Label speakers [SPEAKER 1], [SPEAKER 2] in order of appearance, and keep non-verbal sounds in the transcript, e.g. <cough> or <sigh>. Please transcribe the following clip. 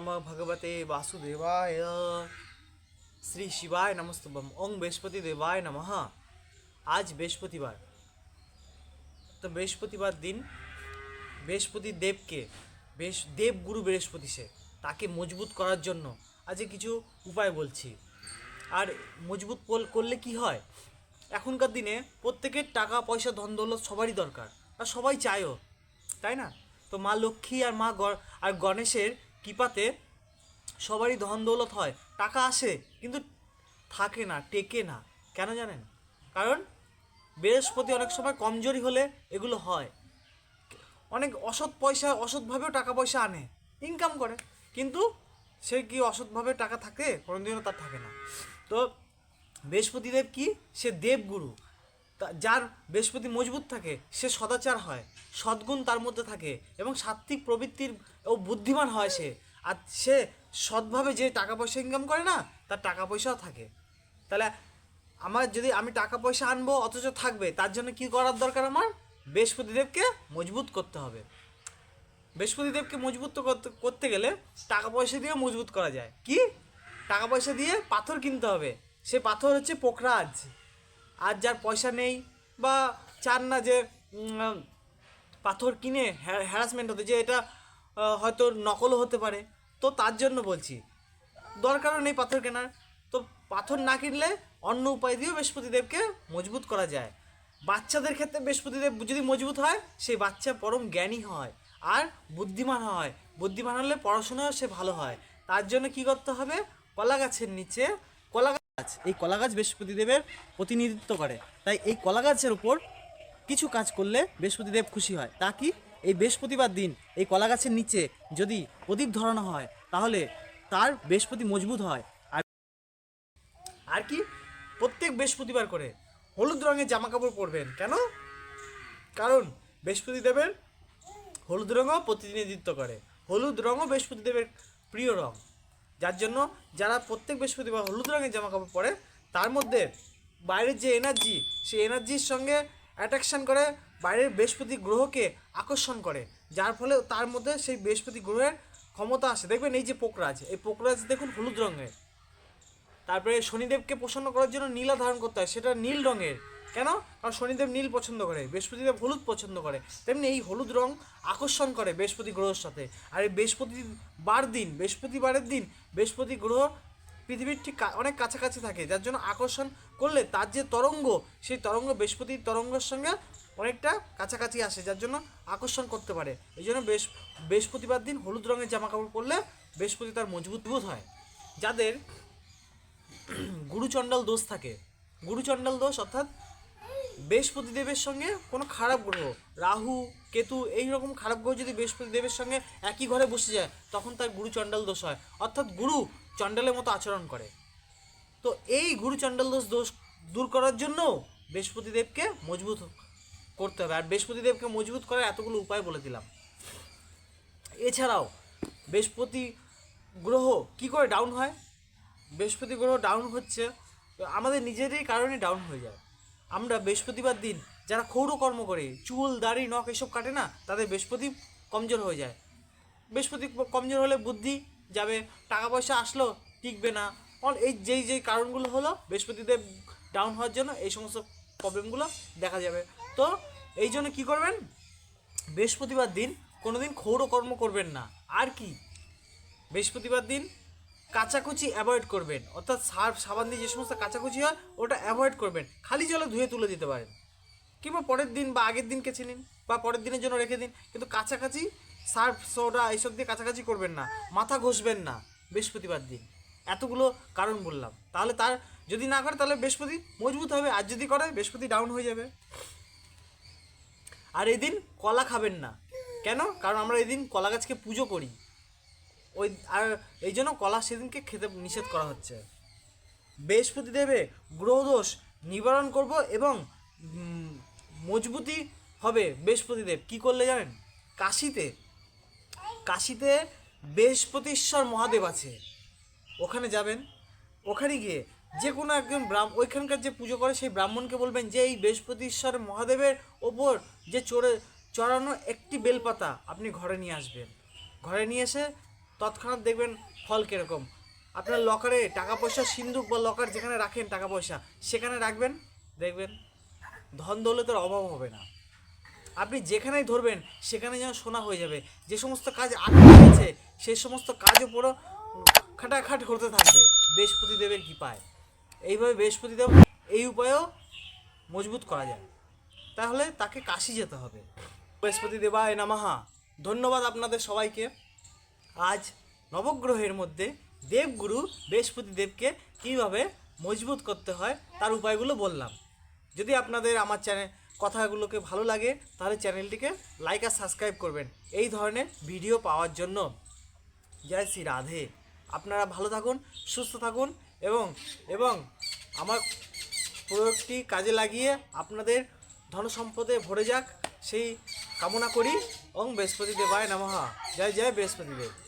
[SPEAKER 1] নম ভগবতে বাসুদেবায় শ্রী শিবায় নমস্তবম ওং বৃহস্পতি দেবায় নমঃ আজ বৃহস্পতিবার তো বৃহস্পতিবার দিন বৃহস্পতি দেবকে বেশ দেবগুরু বৃহস্পতি সে তাকে মজবুত করার জন্য আজকে কিছু উপায় বলছি আর মজবুত করলে কি হয় এখনকার দিনে প্রত্যেকের টাকা পয়সা ধন, দৌলত সবারই দরকার। আর সবাই চায়ও, তাই না? তো মা লক্ষ্মী আর মা গ- আর গণেশের কৃপাতে সবারই ধন দৌলত হয়। টাকা আসে, কিন্তু থাকে না, টেকে না। কেন জানেন? কারণ বৃহস্পতি অনেক সময় কমজোরি হলে এগুলো হয়। অনেক অসৎ পয়সা, অসৎভাবেও টাকা পয়সা আনে ইনকাম করে। কিন্তু সে কি অসৎভাবে টাকা থাকে? কোনোদিনও তার থাকে না। তো বৃহস্পতিদেব কি? সে দেবগুরু। যার বৃহস্পতি মজবুত থাকে, সে সদাচার হয়, সদ্গুণ তার মধ্যে থাকে এবং সাত্ত্বিক প্রবৃত্তির ও বুদ্ধিমান হয় সে। আর সে সৎভাবে যে টাকা পয়সা ইনকাম করে না, তার টাকা পয়সাও থাকে। তাহলে আমার যদি আমি টাকা পয়সা আনব, অথচ থাকবে, তার জন্য কি করার দরকার আমার? বৃহস্পতিদেবকে মজবুত করতে হবে। বৃহস্পতিদেবকে মজবুত করতে করতে গেলে টাকা পয়সা দিয়ে মজবুত করা যায়। কি? টাকা পয়সা দিয়ে পাথর কিনতে হবে। সে পাথর হচ্ছে পোখরাজ। আর যার পয়সা নেই বা চান না যে পাথর কিনে হ্যারাসমেন্ট হতে, যে এটা হয়তো নকলও হতে পারে। তো তার জন্য বলছি, দরকারও নেই পাথর কেনার। তো পাথর না কিনলে অন্য উপায় দিয়েও বৃহস্পতিদেবকে মজবুত করা যায়। বাচ্চাদের ক্ষেত্রে বৃহস্পতিদেব যদি মজবুত হয়, সেই বাচ্চা পরম জ্ঞানী হয় আর বুদ্ধিমান হয়। বুদ্ধিমান হলে পড়াশোনাও সে ভালো হয়। তার জন্য কি করতে হবে? কলা গাছের নিচে কলা গাছ, এই কলা গাছ বৃহস্পতিদেবের প্রতিনিধিত্ব করে। তাই এই কলা গাছের উপর কিছু কাজ করলে বৃহস্পতিদেব খুশি হয়। তা কি? এই বৃহস্পতিবার দিন এই কলা গাছের নিচে যদি প্রদীপ ধরানো হয়, তাহলে তার বৃহস্পতি মজবুত হয়। আর আর কি? প্রত্যেক বৃহস্পতিবার করে। হলুদ রঙের জামা কাপড় পরবেন। কেন? কারণ বৃহস্পতিদেবের হলুদ রঙও প্রতিনিধিত্ব করে। হলুদ রঙও বৃহস্পতিদেবের প্রিয় রং। যার জন্য যারা প্রত্যেক বৃহস্পতিবার হলুদ রঙের জামা কাপড় পরে, তার মধ্যে বাইরের যে এনার্জি সেই এনার্জির সঙ্গে অ্যাট্রাকশন করে বাইরের বৃহস্পতি গ্রহকে আকর্ষণ করে। যার ফলে তার মধ্যে সেই বৃহস্পতি গ্রহের ক্ষমতা আসে। দেখবেন এই যে পোকরাজ, এই পোকরাজ দেখুন হলুদ রঙের। তারপরে শনিদেবকে প্রসন্ন করার জন্য নীলা ধারণ করতে হয়, সেটা নীল রঙের। কেন? কারণ শনিদেব নীল পছন্দ করে, বৃহস্পতিদেব হলুদ পছন্দ করে, তেমনি এই হলুদ রং আকর্ষণ করে বৃহস্পতি গ্রহের সাথে। আর এই বৃহস্পতি বার দিন, বৃহস্পতিবারের দিন বৃহস্পতি গ্রহ পৃথিবীর ঠিক অনেক কাছাকাছি থাকে, যার জন্য আকর্ষণ করলে তার যে তরঙ্গ, সেই তরঙ্গ বৃহস্পতির তরঙ্গের সঙ্গে অনেকটা কাছাকাছি আসে, যার জন্য আকর্ষণ করতে পারে। এই জন্য বৃহস, বৃহস্পতিবার দিন হলুদ রঙের জামা কাপড় পরলে বৃহস্পতি তার মজবুত হয়। যাদের <clears throat> গুরুচণ্ডাল দোষ থাকে, গুরুচণ্ডাল দোষ অর্থাৎ বৃহস্পতিদেবের সঙ্গে কোনো খারাপ গ্রহ, রাহু, কেতু এই রকম খারাপ গ্রহ যদি বৃহস্পতিদেবের সঙ্গে একই ঘরে বসে যায়, তখন তার গুরু চণ্ডাল দোষ হয়। অর্থাৎ গুরু চণ্ডালের মতো আচরণ করে। তো এই গুরু চণ্ডাল দোষ দোষ দূর করার জন্য বৃহস্পতিদেবকে মজবুত করতে হবে। আর বৃহস্পতিদেবকে মজবুত করার এতগুলো উপায় বলে দিলাম। এছাড়াও বৃহস্পতি গ্রহ কি করে ডাউন হয়? বৃহস্পতি গ্রহ ডাউন হচ্ছে, আমাদের নিজেরই কারণে ডাউন হয়ে যায়। আমরা বৃহস্পতিবার দিন যারা ক্ষৌর কর্ম করে, চুল, দাড়ি, নখ এসব কাটে না, তাদের বৃহস্পতি কমজোর হয়ে যায়। বৃহস্পতি কমজোর হলে বুদ্ধি যাবে, টাকা পয়সা আসলো, টিকবে না। অল- এই যেই যেই কারণগুলো হলো, বৃহস্পতিদেব ডাউন হওয়ার জন্য এই সমস্ত প্রবলেমগুলো দেখা যাবে। তো এই জন্য কী করবেন? বৃহস্পতিবার দিন কোনোদিন ক্ষৌর কর্ম করবেন না। আর কি? বৃহস্পতিবার দিন কাচাকুচি অ্যাভয়েড করবেন। অর্থাৎ সার্ফ সাবান দিয়ে যে সমস্ত কাচাকুচি হয়, ওটা অ্যাভয়েড করবেন। খালি জলে ধুয়ে তুলে দিতে পারেন। কিংবা পরের দিন বা আগের দিন কেচে নিন, বা পরের দিনের জন্য রেখে দিন। কিন্তু কাছাকাছি সার্ফ সোডা এইসব দিয়ে কাছাকাছি করবেন না। মাথা ঘষবেন না বৃহস্পতিবার দিন। এতগুলো কারণ বললাম। তাহলে তার যদি না করে, তাহলে বৃহস্পতি মজবুত হবে। আর যদি করে, বৃহস্পতি ডাউন হয়ে যাবে। আর এই দিন কলা খাবেন না। কেন? কারণ আমরা এই দিন কলা গাছকে পুজো করি। ওই, আর এই জন্য কলা সেদিনকে খেতে নিষেধ করা হচ্ছে। বৃহস্পতি দেবে গ্রহদোষ নিবারণ করব এবং মজবুতি হবে বৃহস্পতিদেব। কি করলে জানেন? কাশিতে কাশিতে বৃহস্পতিশ্বর মহাদেব আছে। ওখানে যাবেন। ওখানে গিয়ে যে কোনো একজন ব্রাহ্ম, ওইখানকার যে পুজো করে সেই ব্রাহ্মণকে বলবেন যে, এই বৃহস্পতিশ্বর মহাদেবের ওপর যে চড়ে, চড়ানো একটি বেলপাতা আপনি ঘরে নিয়ে আসবেন। ঘরে নিয়ে এসে তৎক্ষণাৎ দেখবেন ফল কীরকম। আপনার লকারে টাকা পয়সা সিন্ধুক বা লকার যেখানে রাখেন টাকা পয়সা সেখানে রাখবেন, দেখবেন ধন দৌলতের অভাব হবে না। আপনি যেখানেই ধরবেন, সেখানে যেন সোনা হয়ে যাবে। যে সমস্ত কাজ আটকে গেছে সেই সমস্ত কাজও পুরো খাটাখাট করতে থাকবে। বৃহস্পতি দেবের কৃপায়। এইভাবে বৃহস্পতি দেব এই উপায়েও মজবুত করা যায়। তাহলে তাকে কাশি যেতে হবে। বৃহস্পতি দেবায় নামাহা ধন্যবাদ আপনাদের সবাইকে। আজ নবগ্রহের মধ্যে দেবগুরু বৃহস্পতি দেবকে কীভাবে মজবুত করতে হয় তার উপায়গুলো বললাম। যদি আপনাদের আমার চ্যানেল কথাগুলোকে ভালো লাগে, তাহলে চ্যানেলটিকে লাইক আর সাবস্ক্রাইব করবেন। এই ধরনের ভিডিও পাওয়ার জন্য। জয় শ্রী রাধে। আপনারা ভালো থাকুন, সুস্থ থাকুন এবং এবং আমার প্রয়োগটি কাজে লাগিয়ে আপনাদের ধনসম্পদে ভরে যাক। সেই কামনা করি। ওং বৃহস্পতি দেবায় নমঃ। জয় জয় বৃহস্পতি দেব